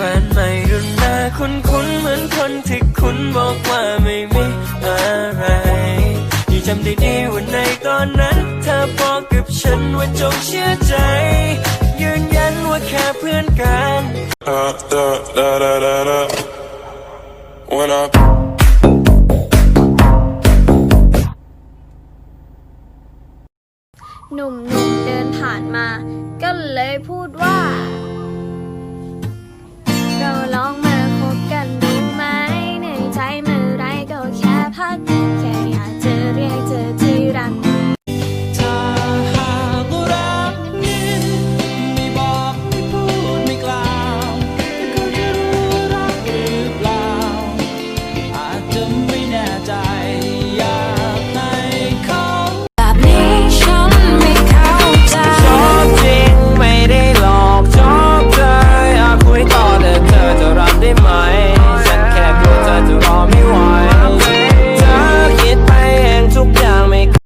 แฟนใหม่รุ่นหน้าคุ้นคุ้นเหมือนคนที่คุณบอกว่าไม่มีอะไรยังจำได้ดีวันในตอนนั้นเธอบอกกับฉันว่าจงเชื่อใจ ยืนยันว่าแค่เพื่อนกันหนุ่มๆเดินผ่านมา ก็เลยพูดว่า 한